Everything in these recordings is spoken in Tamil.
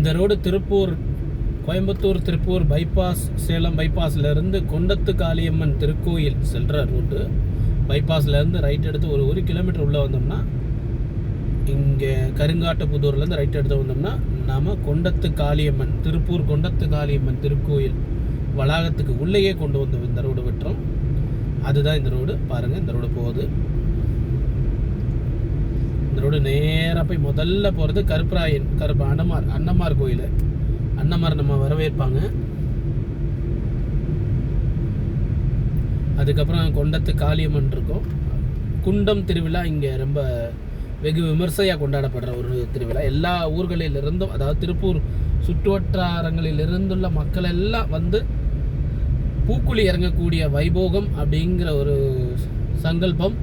இந்த ரோடு திருப்பூர் கோயம்புத்தூர் திருப்பூர் பைபாஸ் சேலம் பைபாஸ்லேருந்து கொண்டத்து காளியம்மன் திருக்கோயில் செல்கிற ரூட்டு பைபாஸ்லேருந்து ரைட் எடுத்து ஒரு ஒரு கிலோமீட்டர் உள்ளே வந்தோம்னா இங்கே கருங்காட்டுப்புதூர்லேருந்து ரைட் எடுத்து வந்தோம்னா நாம் கொண்டத்து காளியம்மன் திருப்பூர் கொண்டத்து காளியம்மன் திருக்கோயில் வளாகத்துக்கு உள்ளேயே கொண்டு வந்தோம் இந்த ரோடு விட்டுறோம். அதுதான் இந்த ரோடு பாருங்கள் இந்த ரோடு போகுது. இந்த ரோடு நேராக போய் முதல்ல போகிறது கருப்பராயன் கருப்பு அன்னமார் அன்னமார் கோயில். அன்னமார் நம்ம வரவேற்பாங்க. அதுக்கப்புறம் கொண்டத்து காளியம்மன் இருக்கும். குண்டம் திருவிழா இங்கே ரொம்ப வெகு விமர்சையாக கொண்டாடப்படுற ஒரு திருவிழா. எல்லா ஊர்களிலிருந்தும் அதாவது திருப்பூர் சுற்றுவட்டாரங்களிலிருந்துள்ள மக்கள் எல்லாம் வந்து பூக்குழி இறங்கக்கூடிய வைபோகம் அப்படிங்கிற ஒரு சங்கல்பம்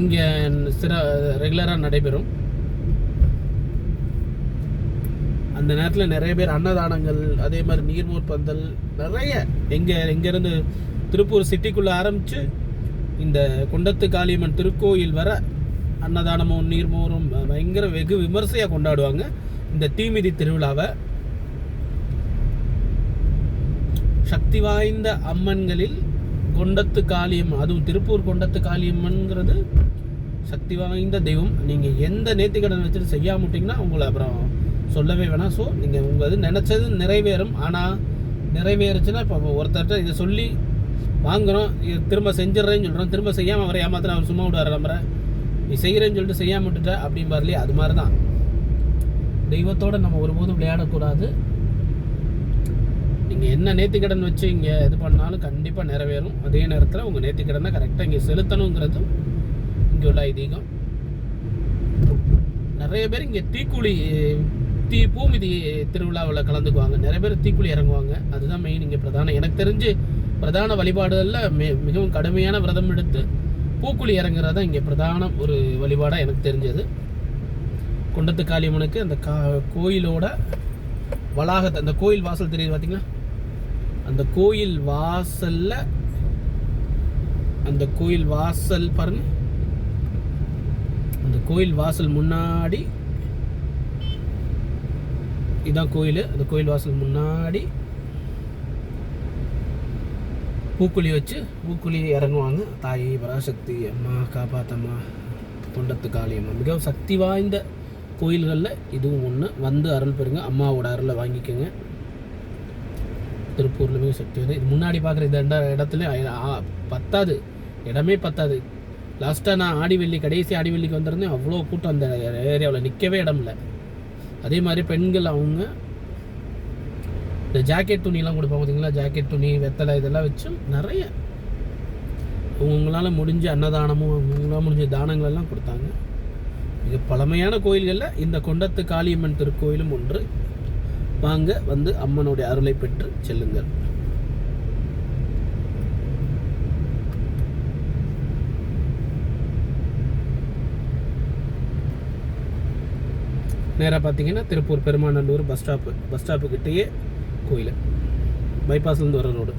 இங்கே சிற ரெகுலராக நடைபெறும். அந்த நேரத்தில் நிறைய பேர் அன்னதானங்கள் அதே மாதிரி நீர்மோர் பந்தல் நிறைய எங்கே எங்கேருந்து திருப்பூர் சிட்டிக்குள்ளே ஆரம்பித்து இந்த குண்டத்து காளியம்மன் திருக்கோயில் வர அன்னதானமும் நீர்மோரும் பயங்கர வெகு விமர்சையாக கொண்டாடுவாங்க இந்த தீமிதி திருவிழாவை. சக்தி வாய்ந்த அம்மன்களில் கொண்டத்து காளியம் அதுவும் திருப்பூர் கொண்டத்து காளியம்மன்ங்கிறது சக்தி வாய்ந்த தெய்வம். நீங்கள் எந்த நேர்த்திக்கடன் வச்சுட்டு செய்யாமட்டிங்கன்னா உங்களை அப்புறம் சொல்லவே வேணாம். ஸோ நீங்கள் உங்கள் இது நினச்சது நிறைவேறும். ஆனால் நிறைவேறுச்சுன்னா இப்போ ஒருத்தர்கிட்ட இதை சொல்லி வாங்குகிறோம் இது திரும்ப செஞ்சிடறேன்னு சொல்கிறோம் திரும்ப செய்யாமல் அவரை ஏமாத்திரம் அவர் சும்மா விடுவார் நம்புற நீ செய்கிறேன்னு சொல்லிட்டு செய்யாம விட்டுட்ட அப்படிம்பார் அது மாதிரி தான் தெய்வத்தோடு நம்ம ஒருபோதும் விளையாடக்கூடாது. நீங்கள் என்ன நேர்த்திக்கடன் வச்சு இங்கே இது பண்ணாலும் கண்டிப்பாக நிறைவேறும். அதே நேரத்தில் உங்கள் நேர்த்திக்கடனை கரெக்டாக இங்கே செலுத்தணுங்கிறதும் இங்கே உள்ள ஐதீகம். நிறைய பேர் இங்கே தீக்குழி தீ பூமிதி திருவிழாவில் கலந்துக்குவாங்க. நிறைய பேர் தீக்குழி இறங்குவாங்க. அதுதான் மெயின் இங்கே பிரதானம் எனக்கு தெரிஞ்சு பிரதான வழிபாடுகளில் மி மிகவும் கடுமையான விரதம் எடுத்து பூக்குழி இறங்குறது தான் இங்கே பிரதான ஒரு வழிபாடாக எனக்கு தெரிஞ்சது. குண்டத்து காளியம்மனுக்கு அந்த கா கோயிலோட வளாகத்தை அந்த கோயில் வாசல் தெரியுது பார்த்தீங்களா அந்த கோயில் வாசல்ல அந்த கோயில் வாசல் பாருங்க. அந்த கோயில் வாசல் முன்னாடி இதுதான் கோயில். அந்த கோயில் வாசல் முன்னாடி பூக்குழி வச்சு பூக்குழி இறங்குவாங்க. தாய் பராசக்தி அம்மா காப்பாத்தம்மா தொண்டத்து காளியம்மா மிகவும் சக்தி வாய்ந்த கோயில்களில் இதுவும் ஒன்று வந்து அருள் பெறுங்க. அம்மாவோட அருளை வாங்கிக்கோங்க. திருப்பூரில் மிக சக்தி வந்து இது முன்னாடி பார்க்குற இந்த ரெண்டாவது இடத்துல பத்தாது. இடமே பத்தாது. லாஸ்ட்டாக நான் ஆடிவெள்ளி கடைசி ஆடிவெள்ளிக்கு வந்திருந்தேன். அவ்வளோ கூட்டம் அந்த ஏரியாவில் நிற்கவே இடம் இல்லை. அதே மாதிரி பெண்கள் அவங்க இந்த ஜாக்கெட் துணிலாம் கொடுப்பாங்க பார்த்தீங்களா ஜாக்கெட் துணி வெத்தலை இதெல்லாம் வச்சு நிறைய அவங்களால முடிஞ்ச அன்னதானமும் அவங்களால் முடிஞ்ச தானங்கள் எல்லாம் கொடுத்தாங்க. மிக பழமையான கோயில்களில் இந்த கொண்டத்து காளியம்மன் திருக்கோயிலும் ஒன்று. வாங்க வந்து அம்மனுடைய அருளை பெற்று செல்லுங்கள். நேராக பார்த்தீங்கன்னா Tiruppur Perumanallur bus stop bus stop கிட்டேயே கோயில். பைபாஸ்லேருந்து வர ரோடு